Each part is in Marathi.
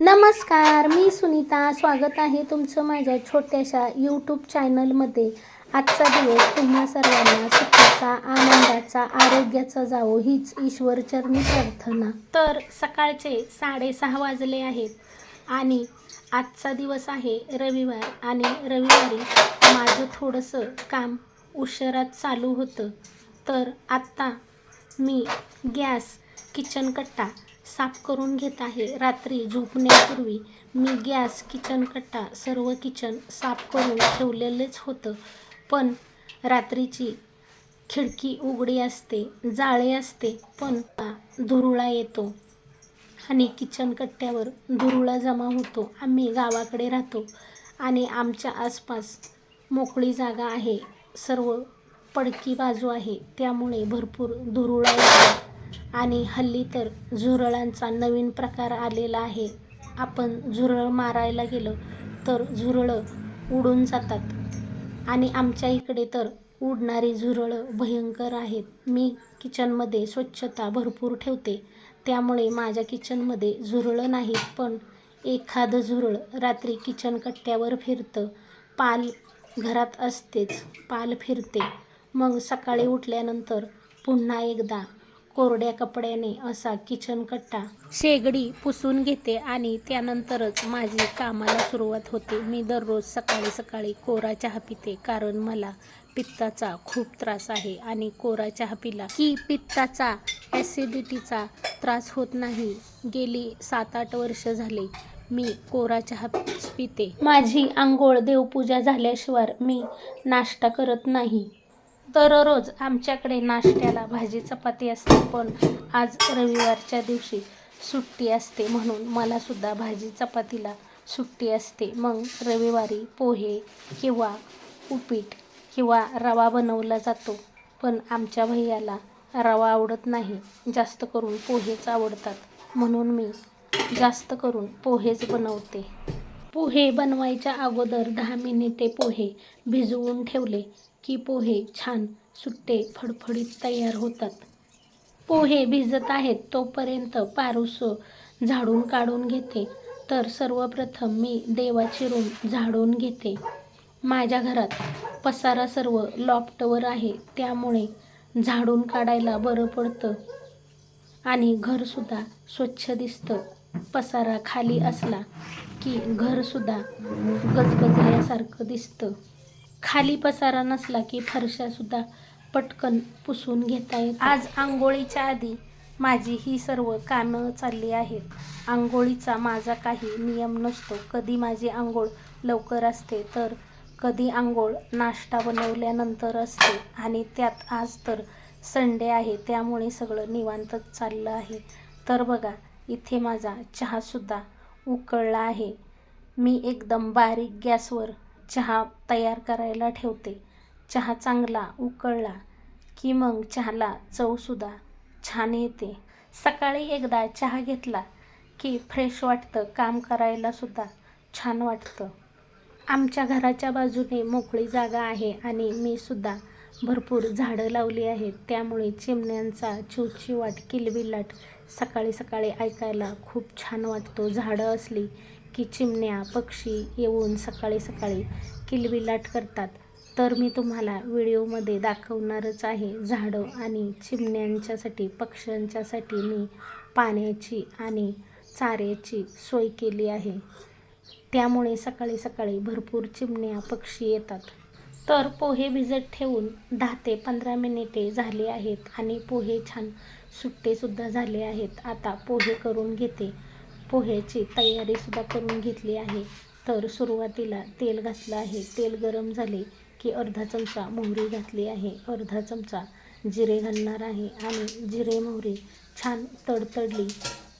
नमस्कार मी सुनीता. स्वागत आहे तुमचं माझ्या छोट्याशा यूट्यूब चॅनलमध्ये आजचा दिवस तुम्हा सर्वांना सुखाचा आनंदाचा आरोग्याचा जावो हीच ईश्वरचरणी प्रार्थना. तर सकाळचे साडेसहा वाजले आहेत आणि आजचा दिवस आहे रविवार आणि रविवारी माझं थोडंसं काम उशिरात चालू होतं. तर आत्ता मी गॅस किचन कट्टा साफ करून घेत आहे. रात्री झोपण्यापूर्वी मी गॅस किचन कट्टा सर्व किचन साफ करून ठेवलेलेच होतं. पण रात्रीची खिडकी उघडी असते जाळे असते पण धुरुळा येतो आणि किचन कट्ट्यावर धुरुळा जमा होतो. आम्ही गावाकडे राहतो आणि आमच्या आसपास मोकळी जागा आहे. सर्व पडकी बाजू आहे. त्यामुळे भरपूर धुरुळा येतो. आणि हल्ली तर झुरळांचा नवीन प्रकार आलेला आहे. आपण झुरळ मारायला गेलं तर झुरळं उडून जातात. आणि आमच्या इकडे तर उडणारी झुरळं भयंकर आहेत. मी किचनमध्ये स्वच्छता भरपूर ठेवते. त्यामुळे माझ्या किचनमध्ये झुरळं नाहीत पण एखादं झुरळ रात्री किचन कट्ट्यावर फिरतं. पाल घरात असतेच पाल फिरते. मग सकाळी उठल्यानंतर पुन्हा एकदा कोरड्या कपड्याने असा किचन कट्टा शेगडी पुसून घेते आणि त्यानंतरच माझी कामाला सुरुवात होते. मी दररोज सकाळी सकाळी कोरा चहा पिते कारण मला पित्ताचा खूप त्रास आहे आणि कोरा चहा पिला की पित्ताचा ॲसिडिटीचा त्रास होत नाही. गेली सात आठ वर्ष झाले मी कोरा चहा पिते. माझी आंघोळ देवपूजा झाल्याशिवाय मी नाश्ता करत नाही. दररोज आमच्याकडे नाश्त्याला भाजी चपाती असते पण आज रविवारच्या दिवशी सुट्टी असते म्हणून मलासुद्धा भाजी चपातीला सुट्टी असते. मग रविवारी पोहे किंवा उपीट किंवा रवा बनवला जातो पण आमच्या भैयाला रवा आवडत नाही. जास्त करून पोहेच आवडतात. म्हणून मी जास्त करून पोहेच बनवते. पोहे बनवायच्या अगोदर दहा मिनिटे पोहे भिजवून ठेवले. की पोहे छान सुट्टे फडफडीत तयार होतात. पोहे भिजत आहेत तोपर्यंत पारूस झाडून काढून घेते. तर सर्वप्रथम मी देवाची रूम झाडून घेते. माझ्या घरात पसारा सर्व लॉफ्टवर आहे त्यामुळे झाडून काढायला बरं पडतं. आणि घरसुद्धा स्वच्छ दिसतं. पसारा खाली असला की घरसुद्धा गजगजल्यासारखं दिसतं. खाली पसारा नसला की फरशासुद्धा पटकन पुसून घेता येत आज आंघोळीच्या आधी माझी ही सर्व कामं चालली आहेत. आंघोळीचा माझा काही नियम नसतो. कधी माझी आंघोळ लवकर असते तर कधी आंघोळ नाश्ता बनवल्यानंतर असते. आणि त्यात आज तर संडे आहे त्यामुळे सगळं निवांतच चाललं आहे. तर बघा इथे माझा चहासुद्धा उकळला आहे. मी एकदम बारीक गॅसवर चहा तयार करायला ठेवते. चहा चांगला उकळला की मग चहाला चवसुद्धा छान येते. सकाळी एकदा चहा घेतला की फ्रेश वाटतं काम करायलासुद्धा छान वाटतं. आमच्या घराच्या बाजूने मोकळी जागा आहे आणि मी सुद्धा भरपूर झाडं लावली आहेत. त्यामुळे चिमण्यांचा चिवचिवाट किलबिलाट सकाळी सकाळी ऐकायला खूप छान वाटतो. झाडं असली की चिमण्या पक्षी येऊन सकाळी सकाळी किलबिलाट करतात. तर मी तुम्हाला व्हिडिओमध्ये दाखवणारच आहे. झाडं आणि चिमण्यांच्यासाठी पक्ष्यांच्यासाठी मी पाण्याची आणि चाऱ्याची सोय केली आहे. त्यामुळे सकाळी सकाळी भरपूर चिमण्या पक्षी येतात. तर पोहे भिजत ठेवून दहा ते पंधरा मिनिटे झाले आहेत आणि पोहे छान सुट्टेसुद्धा झाले आहेत. आता पोहे करून घेते. पोह्याची तयारीसुद्धा करून घेतली आहे. तर सुरुवातीला तेल घातलं आहे. तेल गरम झाले की अर्धा चमचा मोहरी घातली आहे. अर्धा चमचा जिरे घालणार आहे आणि जिरे मोहरी छान तडतडली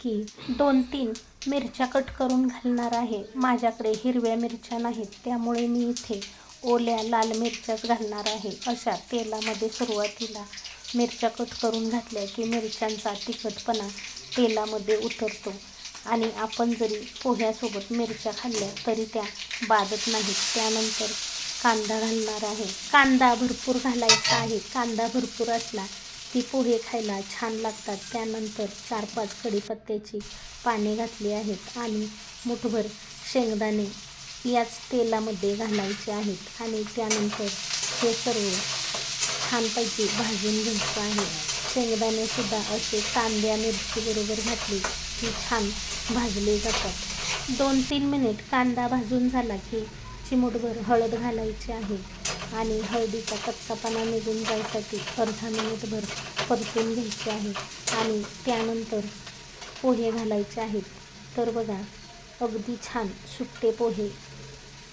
की दोन तीन मिरच्या कट करून घालणार आहे. माझ्याकडे हिरव्या मिरच्या नाहीत त्यामुळे मी इथे ओल्या लाल मिरच्याच घालणार आहे. अशा तेलामध्ये सुरुवातीला मिरच्या कट करून घातल्या की मिरच्यांचा तिखटपणा तेलामध्ये उतरतो. आणि आपण जरी पोह्यासोबत मिरच्या खाल्ल्या तरी त्या बाधत नाहीत. त्यानंतर कांदा घालणार आहे. कांदा भरपूर घालायचा आहे. कांदा भरपूर असला ती पोहे खायला छान लागतात. त्यानंतर चार पाच कढीपत्त्याची पाने घातली आहेत आणि मुठभर शेंगदाणे याच तेलामध्ये घालायचे आहेत. आणि त्यानंतर हे सर्व छानपैकी भाजून घ्यायचं आहे. शेंगदाणेसुद्धा असे कांद्या मिरची बरोबर घातली की छान भाजले जातात. दोन तीन मिनिट कांदा भाजून झाला की चिमूटभर हळद घालायची आहे आणि हळदीचा कच्चापणा निघून जायसाठी अर्धा मिनिटभर परतून घ्यायचे आहे आणि त्यानंतर पोहे घालायचे आहेत. तर बघा अगदी छान सुट्टे पोहे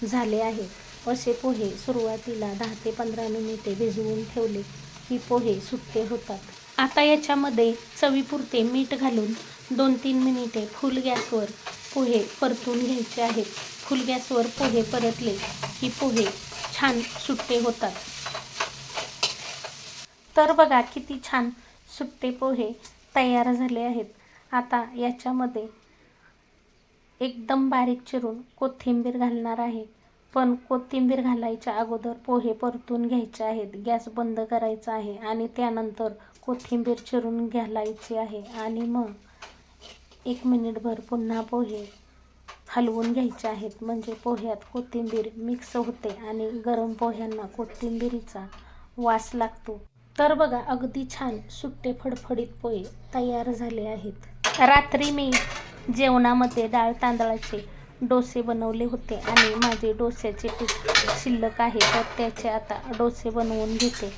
झाले आहेत. असे पोहे सुरुवातीला दहा ते पंधरा मिनिटे भिजवून ठेवले की पोहे सुट्टे होतात. आता याच्यामध्ये चवीपुरते मीठ घालून दोन तीन मिनिटे फुल गॅसवर पोहे परतून घ्यायचे आहेत. फुल गॅसवर पोहे परतले की पोहे छान सुट्टे होतात. तर बघा किती छान सुट्टे पोहे तयार झाले आहेत. आता याच्यामध्ये एकदम बारीक चिरून कोथिंबीर घालणार आहे. पण कोथिंबीर घालायच्या अगोदर पोहे परतून घ्यायचे आहेत. गॅस बंद करायचा आहे आणि त्यानंतर कोथिंबीर चिरून घालायची आहे आणि मग एक मिनिटभर पुन्हा पोहे हलवून घ्यायचे आहेत. म्हणजे पोह्यात कोथिंबीर मिक्स होते आणि गरम पोह्यांना कोथिंबीरीचा वास लागतो. तर बघा अगदी छान सुट्टे फडफडीत पोहे तयार झाले आहेत. रात्री मी जेवणामध्ये डाळ तांदळाचे डोसे बनवले होते आणि माझे डोस्याचे पीठ शिल्लक आहे तर त्याचे आता डोसे बनवून घेते.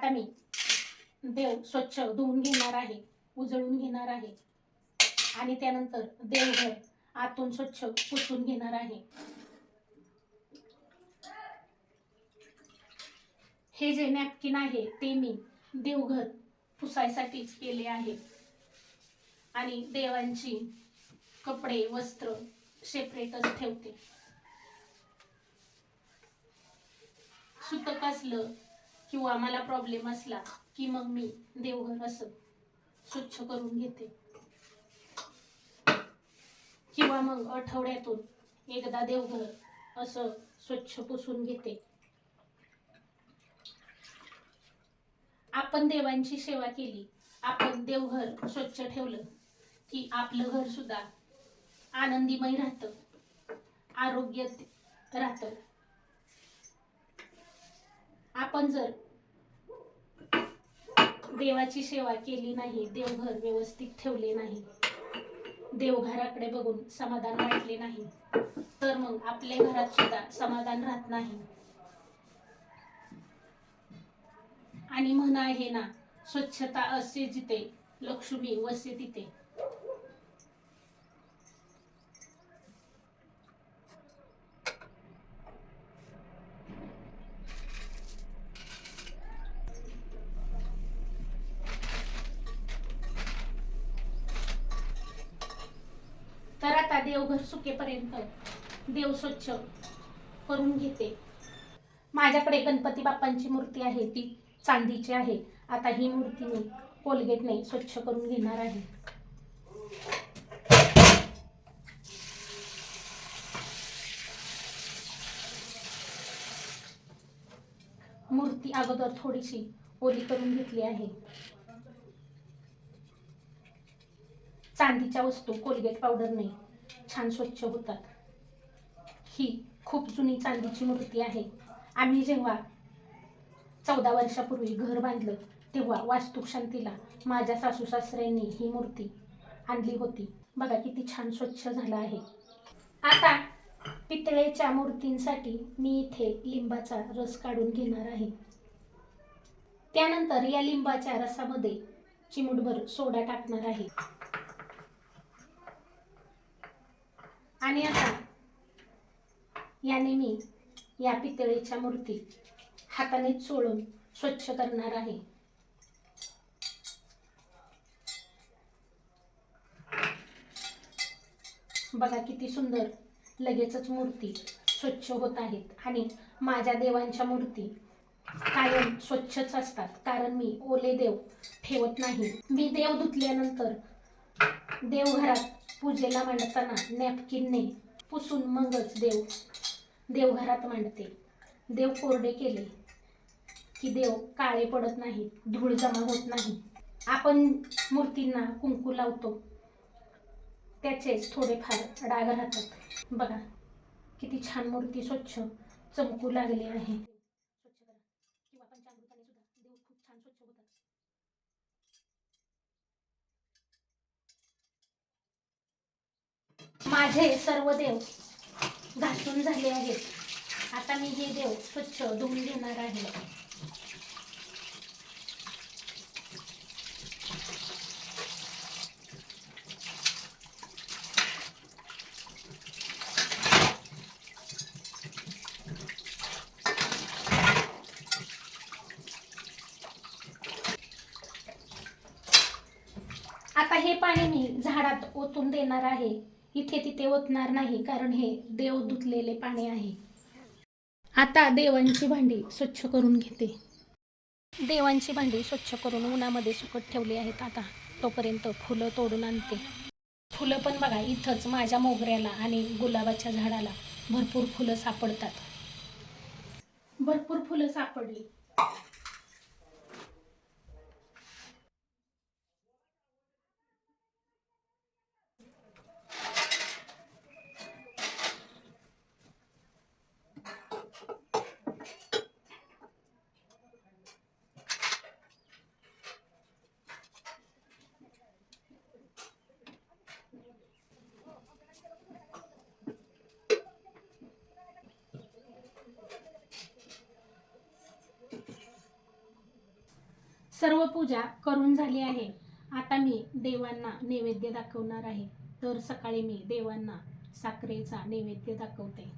आता मी देव स्वच्छ धुवून घेणार आहे उजळून घेणार आहे. आणि त्यानंतर देवघर आतून स्वच्छ पुसून घेणार आहे. हे जे नॅपकिन आहे ते मी देवघर पुसायसाठीच केले आहे. आणि देवांची कपडे वस्त्र सेपरेटच ठेवते. सुतक असलं किंवा मला प्रॉब्लेम असला की मग मी देवघर असं स्वच्छ करून घेते. किंवा मग आठवड्यातून एकदा देवघर असं स्वच्छ पुसून घेते. आपण देवांची सेवा केली आपण देवघर स्वच्छ ठेवलं की आपलं घर सुद्धा आनंदीमय राहतं आरोग्य राहतं. आपण जर देवाची सेवा केली नाही देवघर व्यवस्थित ठेवले नाही देवघराकडे बघून समाधान वाटले नाही तर मग आपल्या घरात सुद्धा समाधान राहत नाही. आणि म्हणा आहे ना स्वच्छता असे जिथे लक्ष्मी वसे तिथे तर आता देवघर सुकेपर्यंत देव स्वच्छ करून घेते. माझ्याकडे गणपती बाप्पांची मूर्ती आहे ती चांदीची आहे. आता ही मूर्ती मी कोलगेटने स्वच्छ करून घेणार आहे. मूर्ती अगोदर थोडीशी ओली करून घेतली आहे. चांदीच्या वस्तू कोलगेट पावडरने छान स्वच्छ होतात. ही खूप जुनी चांदीची मूर्ती आहे. आम्ही जेव्हा चौदा वर्षापूर्वी घर बांधलं तेव्हा वास्तुशांतीला माझ्या सासू सासऱ्यांनी ही मूर्ती आणली होती. बघा किती छान स्वच्छ झालं आहे. आता पितळेच्या मूर्तींसाठी मी इथे लिंबाचा रस काढून घेणार आहे. त्यानंतर या लिंबाच्या रसामध्ये चिमूटभर सोडा टाकणार आहे. आणि आता याने मी या पितळेच्या मूर्ती हाताने चोळून स्वच्छ करणार आहे. बघा किती सुंदर लगेचच मूर्ती स्वच्छ होत आहेत आणि माझ्या देवांच्या मूर्ती कायम स्वच्छच असतात. कारण मी ओले देव ठेवत नाही. मी देव धुतल्यानंतर देवघरात पूजेला मांडताना नॅपकिनने पुसून मगच देव देवघरात मांडते. देव कोरडे केले की देव काळे पडत नाही धूळ जमा होत नाही. आपण मूर्तींना कुंकू लावतो. त्याचेच थोडेफार डाग राहतात. बघा किती छान मूर्ती स्वच्छ चमकू लागली आहे स्वच्छ करा किंवा पंचामृताने सुद्धा देव खूप छान स्वच्छ होतात माझे सर्व देव घासून झाले आहेत. आता मी हे देव स्वच्छ धुवून घेणार आहे. आता हे पाणी मी झाडात ओतून देणार आहे. इथे तिथे ओतणार नाही कारण हे देव धुतलेले पाणी आहे. आता देवांची भांडी स्वच्छ करून घेते. देवांची भांडी स्वच्छ करून उन्हामध्ये सुकत ठेवली आहेत आता. तोपर्यंत फुलं तोडून आणते. फुलं पण बघा इथंच माझ्या मोगऱ्याला आणि गुलाबाच्या झाडाला भरपूर फुलं सापडतात. भरपूर फुलं सापडली. सर्व पूजा करून झाली आहे. आता मी देवांना नैवेद्य दाखवणार आहे. तर सकाळी मी देवांना साखरेचा नैवेद्य दाखवते.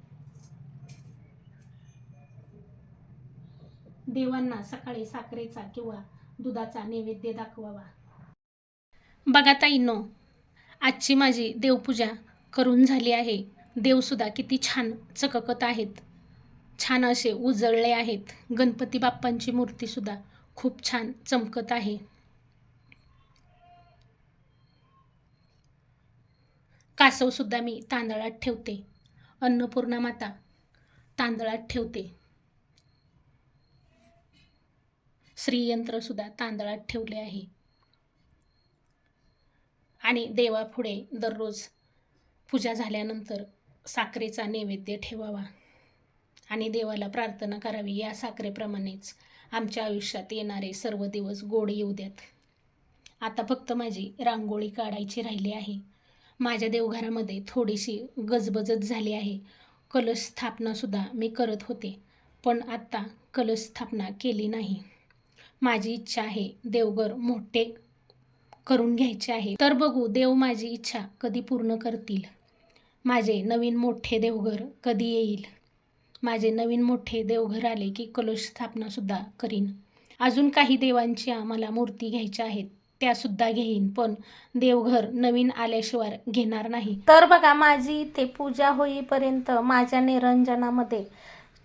देवांना सकाळी साखरेचा किंवा दुधाचा नैवेद्य दाखवावा. बघा ताईनो आजची माझी देवपूजा करून झाली आहे. देवसुद्धा किती छान चककत आहेत. छान असे उजळले आहेत. गणपती बाप्पांची मूर्तीसुद्धा खूप छान चमकत आहे. कासवसुद्धा मी तांदळात ठेवते. अन्नपूर्णा माता तांदळात ठेवते. श्रीयंत्रसुद्धा तांदळात ठेवले आहे. आणि देवापुढे दररोज पूजा झाल्यानंतर साखरेचा नैवेद्य ठेवावा. आणि देवाला प्रार्थना करावी या साखरेप्रमाणेच आमच्या आयुष्यात येणारे सर्व दिवस गोड येऊ द्यात आता फक्त माझी रांगोळी काढायची राहिली आहे. माझ्या देवघरामध्ये थोडीशी गजबजत झाली आहे. कलश स्थापनासुद्धा मी करत होते पण आत्ता कलश स्थापना केली नाही. माझी इच्छा आहे देवघर मोठे करून घ्यायचे आहे. तर बघू देव माझी इच्छा कधी पूर्ण करतील. माझे नवीन मोठे देवघर कधी येईल? माझे नवीन मोठे देवघर आले की कलश स्थापनासुद्धा करीन. अजून काही देवांची आम्हाला मूर्ती घ्यायच्या आहेत त्यासुद्धा घेईन पण देवघर नवीन आल्याशिवाय घेणार नाही. तर बघा माझी इथे पूजा होईपर्यंत माझ्या निरंजनामध्ये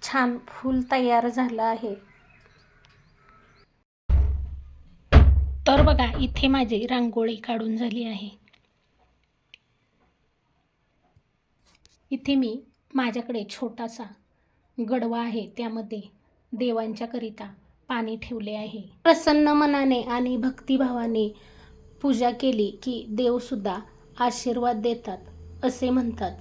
छान फूल तयार झालं आहे. तर बघा इथे माझी रांगोळी काढून झाली आहे. इथे मी माझ्याकडे छोटासा गडवा आहे त्यामध्ये. देवांच्याकरिता पाणी ठेवले आहे. प्रसन्न मनाने आणि भक्तिभावाने पूजा केली की देवसुद्धा आशीर्वाद देतात असे म्हणतात.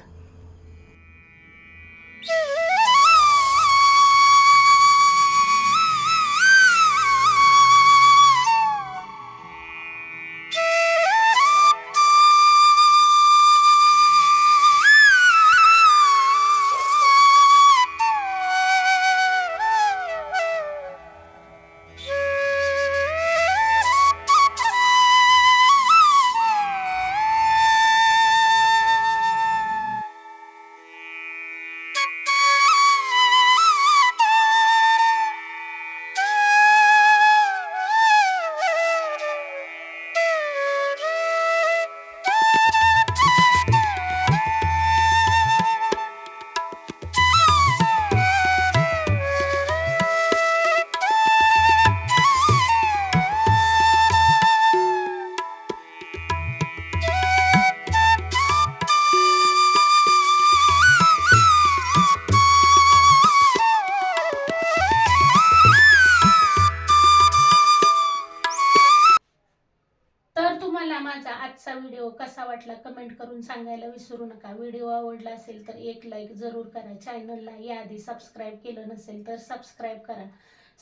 कमेंट सांगायला विसरू नका. व्हिडिओ आवडला असेल तर एक लाईक जरूर करा. चॅनलला याआधी सबस्क्राईब केलं नसेल तर सबस्क्राईब करा.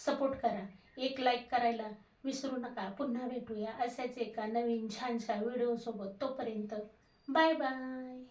सपोर्ट करा. एक लाईक करायला विसरू नका. पुन्हा भेटूया अशाच एका नवीन छानशा व्हिडिओसोबत तोपर्यंत बाय बाय